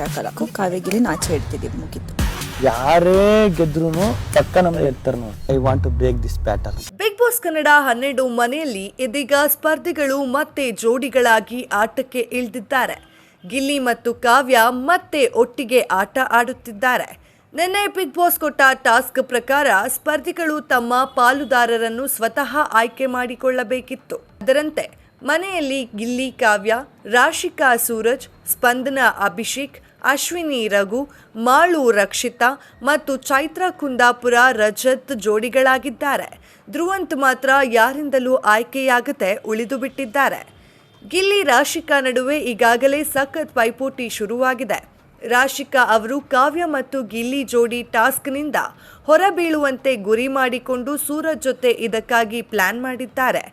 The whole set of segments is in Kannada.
ಹಾಕಲಕ್ಕೂ ಕಾವ್ಯಗಿರಿ ನಾಚೆ ಇಡ್ತಿದ್ದೀವಿ ಮುಗಿತು. ಯಾರೇ ಗೆದ್ರು ಪಕ್ಕ ನಮ್ಗೆ ನೋಡಿ. I want to break this pattern big boss Kannada ಹನ್ನೆರಡು ಮನೆಯಲ್ಲಿ ಇದೀಗ ಸ್ಪರ್ಧಿಗಳು ಮತ್ತೆ ಜೋಡಿಗಳಾಗಿ ಆಟಕ್ಕೆ ಇಳಿದಿದ್ದಾರೆ. ಗಿಲ್ಲಿ ಮತ್ತು ಕಾವ್ಯ ಮತ್ತೆ ಒಟ್ಟಿಗೆ ಆಟ ಆಡುತ್ತಿದ್ದಾರೆ. ನಿನ್ನೆ ಬಿಗ್ ಬಾಸ್ ಕೊಟ್ಟ ಟಾಸ್ಕ್ ಪ್ರಕಾರ ಸ್ಪರ್ಧಿಗಳು ತಮ್ಮ ಪಾಲುದಾರರನ್ನು ಸ್ವತಃ ಆಯ್ಕೆ ಮಾಡಿಕೊಳ್ಳಬೇಕಿತ್ತು. ಅದರಂತೆ ಮನೆಯಲ್ಲಿ ಗಿಲ್ಲಿ ಕಾವ್ಯ, ರಾಶಿಕಾ ಸೂರಜ್, ಸ್ಪಂದನ ಅಭಿಷೇಕ್, ಅಶ್ವಿನಿ ರಘು, ಮಾಳು ರಕ್ಷಿತಾ ಮತ್ತು ಚೈತ್ರ ಕುಂದಾಪುರ ರಜತ್ ಜೋಡಿಗಳಾಗಿದ್ದಾರೆ. ಧ್ರುವಂತ್ ಮಾತ್ರ ಯಾರಿಂದಲೂ ಆಯ್ಕೆಯಾಗದೆ ಉಳಿದು ಬಿಟ್ಟಿದ್ದಾರೆ. ಗಿಲ್ಲಿ ರಾಶಿಕಾ ನಡುವೆ ಈಗಾಗಲೇ ಸಖತ್ ಪೈಪೋಟಿ ಶುರುವಾಗಿದೆ. ರಾಶಿಕಾ ಅವರು ಕಾವ್ಯ ಮತ್ತು ಗಿಲ್ಲಿ ಜೋಡಿ ಟಾಸ್ಕ್ನಿಂದ ಹೊರಬೀಳುವಂತೆ ಗುರಿ ಮಾಡಿಕೊಂಡು ಸೂರಜ್ ಜೊತೆ ಇದಕ್ಕಾಗಿ ಪ್ಲಾನ್ ಮಾಡಿದ್ದಾರೆ.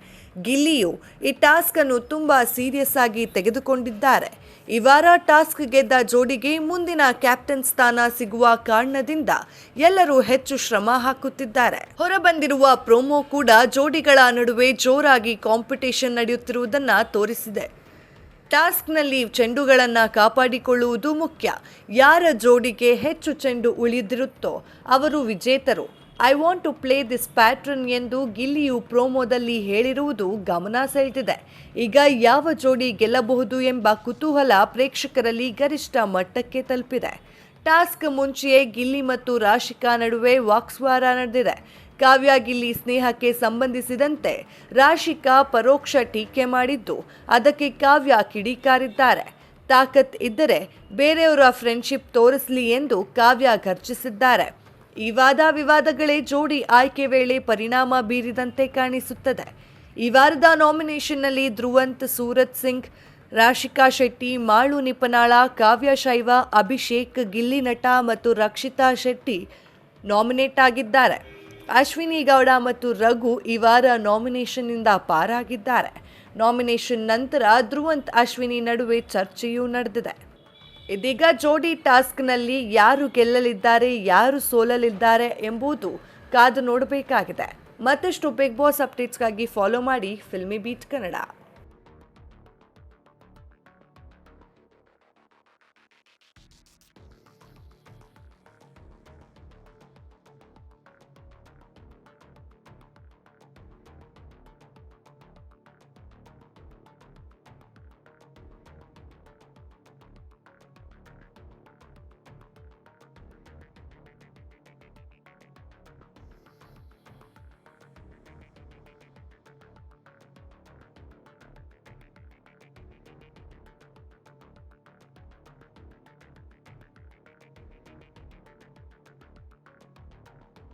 ಗಿಲ್ಲಿಯು ಈ ಟಾಸ್ಕ್ ಅನ್ನು ತುಂಬಾ ಸೀರಿಯಸ್ ಆಗಿ ತೆಗೆದುಕೊಂಡಿದ್ದಾರೆ. ಈ ವಾರ ಟಾಸ್ಕ್ ಗೆದ್ದ ಜೋಡಿಗೆ ಮುಂದಿನ ಕ್ಯಾಪ್ಟನ್ ಸ್ಥಾನ ಸಿಗುವ ಕಾರಣದಿಂದ ಎಲ್ಲರೂ ಹೆಚ್ಚು ಶ್ರಮ ಹಾಕುತ್ತಿದ್ದಾರೆ. ಹೊರಬಂದಿರುವ ಪ್ರೋಮೋ ಕೂಡ ಜೋಡಿಗಳ ನಡುವೆ ಜೋರಾಗಿ ಕಾಂಪಿಟೇಷನ್ ನಡೆಯುತ್ತಿರುವುದನ್ನು ತೋರಿಸಿದೆ. ಟಾಸ್ಕ್ನಲ್ಲಿ ಚೆಂಡುಗಳನ್ನು ಕಾಪಾಡಿಕೊಳ್ಳುವುದು ಮುಖ್ಯ. ಯಾರ ಜೋಡಿಗೆ ಹೆಚ್ಚು ಚೆಂಡು ಉಳಿದಿರುತ್ತೋ ಅವರು ವಿಜೇತರು. I want to play this pattern ಎಂದು ಗಿಲ್ಲಿಯು ಪ್ರೋಮೋದಲ್ಲಿ ಹೇಳಿರುವುದು ಗಮನ ಸೆಳೆದಿದೆ. ಈಗ ಯಾವ ಜೋಡಿ ಗೆಲ್ಲಬಹುದು ಎಂಬ ಕುತೂಹಲ ಪ್ರೇಕ್ಷಕರಲ್ಲಿ ಗರಿಷ್ಠ ಮಟ್ಟಕ್ಕೆ ತಲುಪಿದೆ. ಟಾಸ್ಕ್ ಮುಂಚೆಯೇ ಗಿಲ್ಲಿ ಮತ್ತು ರಾಶಿಕಾ ನಡುವೆ ವಾಕ್ಸ್ವಾರ ನಡೆದಿದೆ. ಕಾವ್ಯ ಗಿಲ್ಲಿ ಸ್ನೇಹಕ್ಕೆ ಸಂಬಂಧಿಸಿದಂತೆ ರಾಶಿಕಾ ಪರೋಕ್ಷ ಟೀಕೆ ಮಾಡಿದ್ದು, ಅದಕ್ಕೆ ಕಾವ್ಯ ಕಿಡಿಕಾರಿದ್ದಾರೆ. ತಾಕತ್ ಇದ್ದರೆ ಬೇರೆಯವರ ಫ್ರೆಂಡ್ಶಿಪ್ ತೋರಿಸಲಿ ಎಂದು ಕಾವ್ಯ ಘರ್ಜಿಸಿದ್ದಾರೆ. ಈ ವಾದ ವಿವಾದಗಳೇ ಜೋಡಿ ಆಯ್ಕೆ ವೇಳೆ ಪರಿಣಾಮ ಬೀರಿದಂತೆ ಕಾಣಿಸುತ್ತದೆ. ಈ ವಾರದ ನಾಮಿನೇಷನ್ನಲ್ಲಿ ಧ್ರುವಂತ್, ಸೂರತ್ ಸಿಂಗ್, ರಾಶಿಕಾ ಶೆಟ್ಟಿ, ಮಾಳು ನಿಪನಾಳ, ಕಾವ್ಯ ಶೈವ, ಅಭಿಷೇಕ್, ಗಿಲ್ಲಿ ನಟ ಮತ್ತು ರಕ್ಷಿತಾ ಶೆಟ್ಟಿ ನಾಮಿನೇಟ್ ಆಗಿದ್ದಾರೆ. ಅಶ್ವಿನಿ ಗೌಡ ಮತ್ತು ರಘು ಈ ವಾರ ನಾಮಿನೇಷನ್ನಿಂದ ಪಾರಾಗಿದ್ದಾರೆ. ನಾಮಿನೇಷನ್ ನಂತರ ಧ್ರುವಂತ್, ಅಶ್ವಿನಿ ನಡುವೆ ಚರ್ಚೆಯೂ ನಡೆದಿದೆ. ಇದೀಗ ಜೋಡಿ ಟಾಸ್ಕ್ನಲ್ಲಿ ಯಾರು ಗೆಲ್ಲಲಿದ್ದಾರೆ, ಯಾರು ಸೋಲಲಿದ್ದಾರೆ ಎಂಬುದು ಕಾದು ನೋಡಬೇಕಾಗಿದೆ. ಮತ್ತಷ್ಟು ಬಿಗ್ ಬಾಸ್ ಅಪ್ಡೇಟ್ಸ್ಗಾಗಿ ಫಾಲೋ ಮಾಡಿ ಫಿಲ್ಮಿ ಬೀಟ್ ಕನ್ನಡ.